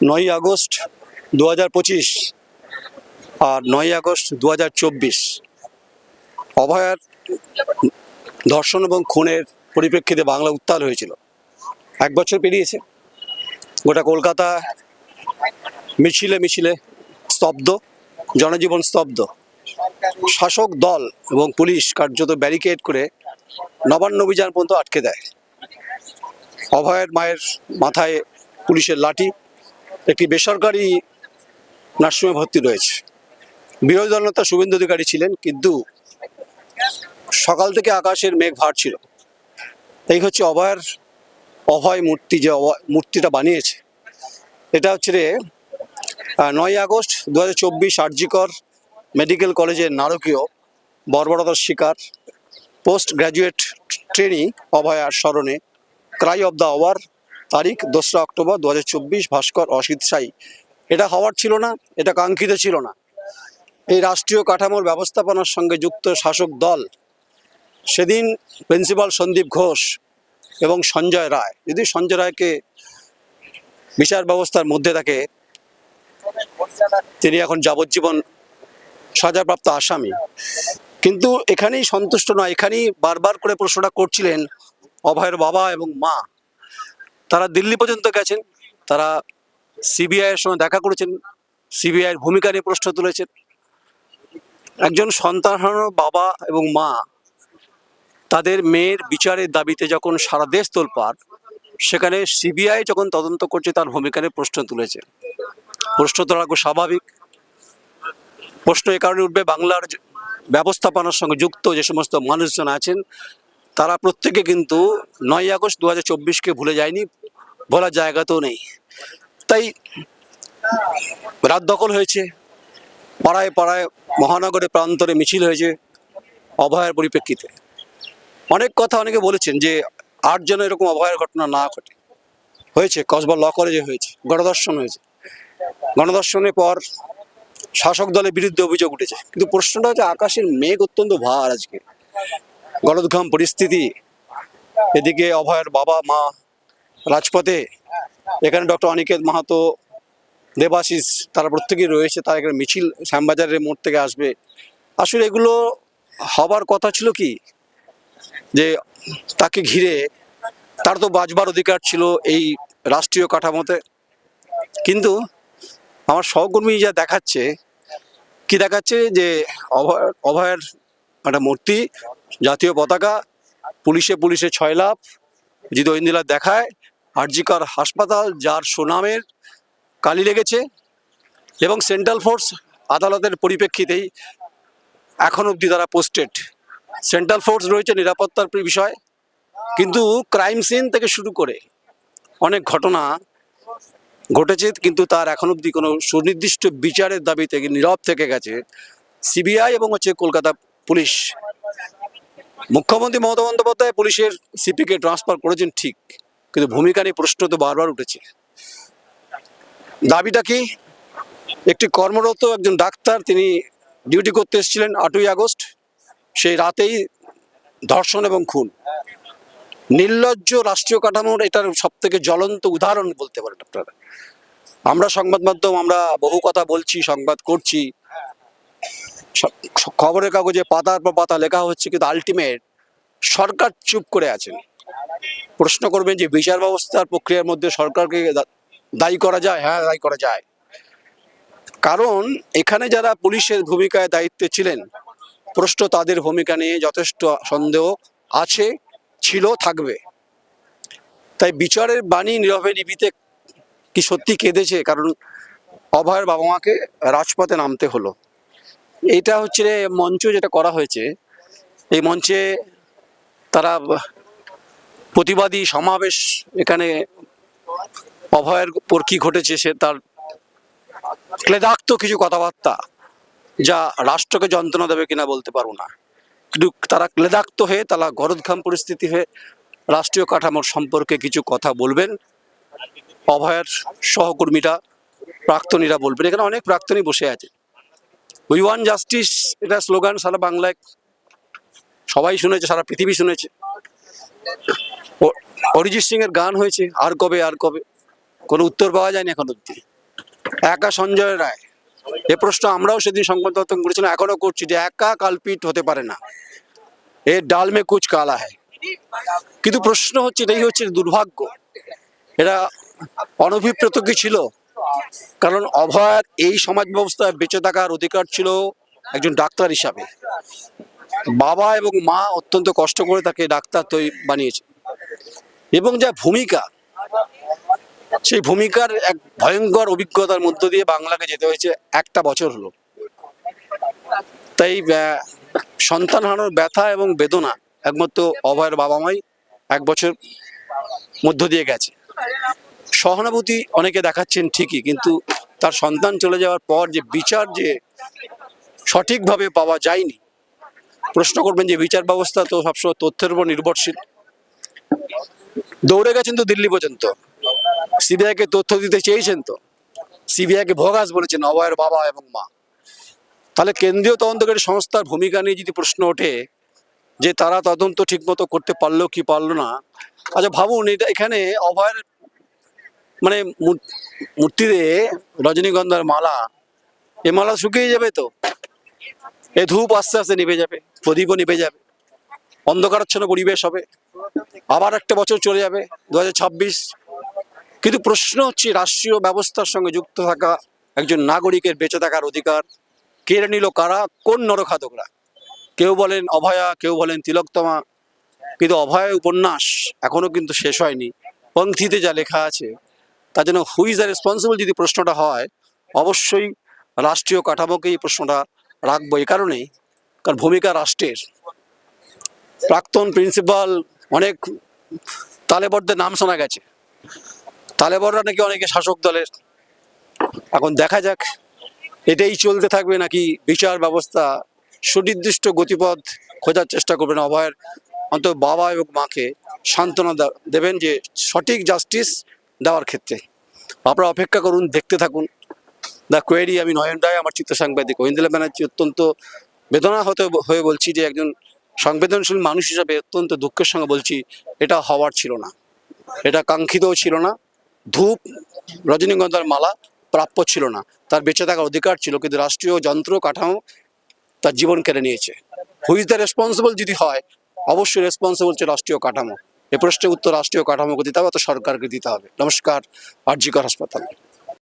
নয়ই আগস্ট দু হাজার পঁচিশ আর নয়ই আগস্ট দু হাজার চব্বিশ। অভয়ার ধর্ষণ এবং খুনের পরিপ্রেক্ষিতে বাংলা উত্তাল হয়েছিল। এক বছর পেরিয়েছে। গোটা কলকাতা মিছিলে মিছিলে স্তব্ধ, জনজীবন স্তব্ধ। শাসক দল এবং পুলিশ কার্যত ব্যারিকেড করে নবান্ন অভিযান পর্যন্ত আটকে দেয়। অভয়ের মায়ের মাথায় পুলিশের লাঠি। একটি বেসরকারি নার্সিংহোমে ভর্তি রয়েছে। বিরোধী দলনেতা শুভেন্দু অধিকারী ছিলেন, কিন্তু সকাল থেকে আকাশের মেঘ ভার ছিল। এই হচ্ছে অভয়ের, অভয় মূর্তি যে অভয়- মূর্তিটা বানিয়েছে। এটা হচ্ছে রে নয় আগস্ট দু হাজার চব্বিশ আরজিকর মেডিকেল কলেজের নারকীয় বর্বরতার শিকার পোস্ট গ্র্যাজুয়েট ট্রেনি অভয়ার স্মরণে ক্রাই অব দ্য আওয়ার তারিখ দোসরা অক্টোবর দু হাজার চব্বিশ ভাস্কর অসিত সাই। এটা হওয়ার ছিল না, এটা কাঙ্ক্ষিত ছিল না। এই রাষ্ট্রীয় কাঠামোর ব্যবস্থাপনার সঙ্গে যুক্ত শাসক দল, সেদিন প্রিন্সিপাল সন্দীপ ঘোষ এবং সঞ্জয় রায়। যদি সঞ্জয় রায়কে বিচার ব্যবস্থার মধ্যে থাকে, তিনি এখন যাবজ্জীবন সাজাপ্রাপ্ত আসামি। কিন্তু এখানেই সন্তুষ্ট নয়, এখানেই বারবার করে প্রশ্নটা করছিলেন অভয়ের বাবা এবং মা। তারা দিল্লি পর্যন্ত গেছেন, তারা সিবিআই এর সঙ্গে দেখা করেছেন, সিবিআই এর ভূমিকা নিয়ে প্রশ্ন তুলেছেন। একজন সন্তান বাবা এবং মা, তাদের মেয়ের বিচারের দাবিতে যখন সারা দেশ তোলপাড়, সেখানে সিবিআই যখন তদন্ত করছে, তার ভূমিকা নিয়ে প্রশ্ন তুলেছে। প্রশ্ন তোলা খুব স্বাভাবিক। প্রশ্ন এ কারণে উঠবে, বাংলার ব্যবস্থাপনার সঙ্গে যুক্ত যে সমস্ত মানুষজন আছেন তারা প্রত্যেকে কিন্তু নয় আগস্ট দু হাজার চব্বিশকে ভুলে যায়নি, বলার জায়গা তো নেই। তাই রাত দখল হয়েছে, পাড়ায় পাড়ায় মহানগরে প্রান্তরে মিছিল হয়েছে অভয়ের পরিপ্রেক্ষিতে। অনেক কথা অনেকে বলেছেন যে আর যেন এরকম অভয়ের ঘটনা না ঘটে। হয়েছে, কসবা ল কলেজে হয়েছে, গণদর্শন হয়েছে। গণদর্শনের পর শাসক দলের বিরুদ্ধে অভিযোগ উঠেছে। কিন্তু প্রশ্নটা হচ্ছে আকাশের মেঘ অত্যন্ত ভার আজকে। গলদঘাম পরিস্থিতি, এদিকে অভয়ের বাবা, মা রাজপথে। এখানে ডক্টর অনিকেত মাহাতো, দেবাশিস, তারা প্রত্যেকেই রয়েছে, তারা এখানে মিছিল শ্যামবাজারের মোড় থেকে আসবে। আসলে এগুলো হবার কথা ছিল কি? যে তাকে ঘিরে তার তো বাঁচবার অধিকার ছিল এই রাষ্ট্রীয় কাঠামোতে। কিন্তু আমার সহকর্মী যা দেখাচ্ছে, কি দেখাচ্ছে যে অভয় অভয়ের একটা মূর্তি জাতীয় পতাকা, পুলিশে পুলিশে ছয় লাভ যদি ঐন্দিলা দেখায়, আরজিকর হাসপাতাল যার সুনামের কালি লেগেছে এবং সেন্ট্রাল ফোর্স আদালতের পরিপ্রেক্ষিতেই এখন অবধি তারা পোস্টেড। সেন্ট্রাল ফোর্স রয়েছে নিরাপত্তার বিষয়, কিন্তু ক্রাইম সিন থেকে শুরু করে অনেক ঘটনা ঘটেছে, কিন্তু তার এখন অবধি কোনো সুনির্দিষ্ট বিচারের দাবিতে নীরব থেকে গেছে সিবিআই এবং হচ্ছে কলকাতা পুলিশ। মুখ্যমন্ত্রী মমতা বন্দ্যোপাধ্যায় পুলিশের সিপিকে ট্রান্সফার করেছেন ঠিক, কিন্তু ভূমিকা নিয়ে প্রশ্ন তো বারবার উঠেছে। দাবিটা কি? একটি কর্মরত একজন ডাক্তার, তিনি ডিউটি করতে এসেছিলেন আটই আগস্ট, সেই রাতেই ধর্ষণ এবং খুন। নির্লজ্জ রাষ্ট্রীয় কাঠামোর এটার সব থেকে জ্বলন্ত উদাহরণ বলতে পারেন আপনারা। আমরা সংবাদ মাধ্যম, আমরা বহু কথা বলছি, সংবাদ করছি খবরের কাগজে পাতার পর পাতা লেখা হচ্ছে, কিন্তু আলটিমেট সরকার চুপ করে আছেন। প্রশ্ন করবেন যে বিচার ব্যবস্থার প্রক্রিয়ার মধ্যে সরকারকে দায়ী করা যায়? হ্যাঁ দায়ী করা যায়। কারণ এখানে যারা পুলিশের ভূমিকায় দায়িত্বে ছিলেন, প্রশ্ন তাদের ভূমিকা নিয়ে যথেষ্ট সন্দেহ আছে, ছিল, থাকবে। তাই বিচারের বাণী নীরবে নিবিতে কি সত্যি কেঁদেছে? কারণ অভয়ের বাবা মাকে রাজপথে নামতে হলো। এটা হচ্ছে মঞ্চ যেটা করা হয়েছে। এই মঞ্চে তারা প্রতিবাদী সমাবেশ এখানে অভয়ের পর কি ঘটেছে সে তার ক্লেদাক্ত কিছু কথাবার্তা যা রাষ্ট্রকে যন্ত্রণা দেবে কিনা বলতে পারব না। কিন্তু তারা ক্লেদাক্ত হয়ে তারা গরদঘাম পরিস্থিতি হয়ে রাষ্ট্রীয় কাঠামোর সম্পর্কে কিছু কথা বলবেন। অভয়ের সহকর্মীরা, প্রাক্তনীরা বলবেন। এখানে অনেক প্রাক্তনী বসে আছে উই ওয়ান জাস্টিস এটা স্লোগান সারা বাংলায় সবাই শুনেছে, সারা পৃথিবী শুনেছে। অরিজিৎ সিং এর গান হয়েছে, আর কবে আর কবে? কোনো উত্তর পাওয়া যায়নি এখন অব্দি একা সঞ্জয় রায়। এ প্রশ্ন আমরাও সেদিন সংবাদ করেছিলাম, এখনও করছি যে একা কালপিট হতে পারে না। এ ডাল মে কুচ কালা হয় কিন্তু প্রশ্ন হচ্ছে, এটাই হচ্ছে দুর্ভাগ্য। এরা অনভিপ্রেত কি ছিল? কারণ অভয়ের এই সমাজ ব্যবস্থায় বেঁচে থাকার অধিকার ছিল একজন ডাক্তার হিসাবে। বাবা এবং মা অত্যন্ত কষ্ট করে তাকে ডাক্তার তৈরি বানিয়েছে। এবং যা ভূমিকা, সেই ভূমিকার এক ভয়ঙ্কর অভিজ্ঞতার মধ্য দিয়ে বাংলাকে যেতে হয়েছে একটা বছর হলো। তাই সন্তান হারানোর ব্যথা এবং বেদনা একমাত্র অভয়ের বাবা মাই এক বছর মধ্য দিয়ে গেছে। সহানুভূতি অনেকে দেখাচ্ছেন ঠিকই, কিন্তু তার সন্তান চলে যাওয়ার পর যে বিচার যে সঠিকভাবে পাওয়া যায়নি, প্রশ্ন করবেন যে বিচার ব্যবস্থা তো সবসময় তথ্যের উপর নির্ভরশীল। দৌড়ে গেছেন তো দিল্লি পর্যন্ত, সিবিআইকে তথ্য দিতে চেয়েছেন তো, সিবিআইকে ভোগাস বলেছেন অভয়ের বাবা এবং মা। তাহলে কেন্দ্রীয় তদন্তকারী সংস্থার ভূমিকা নিয়ে যদি প্রশ্ন ওঠে, যে তারা তদন্ত ঠিকমতো করতে পারল কি পারল না আচ্ছা ভাবুন, এটা এখানে অভয়ের মানে মূর- মূর্তিতে রজনীগন্ধার মালা, এ মালা শুকিয়ে যাবে তো? এ ধূপ আস্তে আস্তে নিভে যাবে, প্রদীপও নিভে যাবে, অন্ধকারাচ্ছন্ন পরিবেশ হবে, আবার একটা বছর চলে যাবে দুই হাজার ছাব্বিশ। কিন্তু প্রশ্ন হচ্ছে, রাষ্ট্রীয় ব্যবস্থার সঙ্গে যুক্ত থাকা একজন নাগরিকের বেঁচে থাকার অধিকার কেড়ে নিল, কারা, কোন নরখাদকরা কেউ বলেন অভয়া, কেউ বলেন তিলকতমা কিন্তু অভয় উপন্যাস এখনও কিন্তু শেষ হয়নি। পঙ্ক্তিতে যা লেখা আছে তার জন্য হুইজ দ্য রেসপন্সিবল যদি প্রশ্নটা হয়, অবশ্যই রাষ্ট্রীয় কাঠামোকে এই প্রশ্নটা রাখব এই কারণেই। কারণ ভূমিকা রাষ্ট্রের। প্রাক্তন প্রিন্সিপাল অনেক তালেবরদের নাম শোনা গেছে। তালেবররা নাকি অনেকে শাসক দলের। এখন দেখা যাক, এটাই চলতে থাকবে নাকি বিচার ব্যবস্থা সুনির্দিষ্ট গতিপথ খোঁজার চেষ্টা করবেন অভয়ের। অন্তত বাবা এবং মাকে সান্ত্বনা দেবেন যে সঠিক জাস্টিস দেওয়ার ক্ষেত্রে। আপনারা অপেক্ষা করুন, দেখতে থাকুন। দ্য কোয়েরি আমি নয়ন রায়, আমার চিত্র সাংবাদিক। ঐন্দ্রা ব্যানার্জি অত্যন্ত বেদনা হতে হয়ে বলছি যে একজন সংবেদনশীল মানুষ হিসাবে অত্যন্ত দুঃখের সঙ্গে বলছি, এটা হওয়ার ছিল না। এটা কাঙ্ক্ষিতও ছিল না। ধূপ, রজনীগন্ধার মালা প্রাপ্য ছিল না। তার বেঁচে থাকার অধিকার ছিল, কিন্তু রাষ্ট্রীয় যন্ত্র, কাঠামো তার জীবন কেড়ে নিয়েছে। হুইজ দ্য রেসপন্সিবল যদি হয়, অবশ্যই রেসপন্সিবল হচ্ছে রাষ্ট্রীয় কাঠামো। এ প্রশ্নের উত্তর রাষ্ট্রীয় কাঠামোকে দিতে হবে অত সরকারকে দিতে হবে। নমস্কার আরজিকর হাসপাতাল।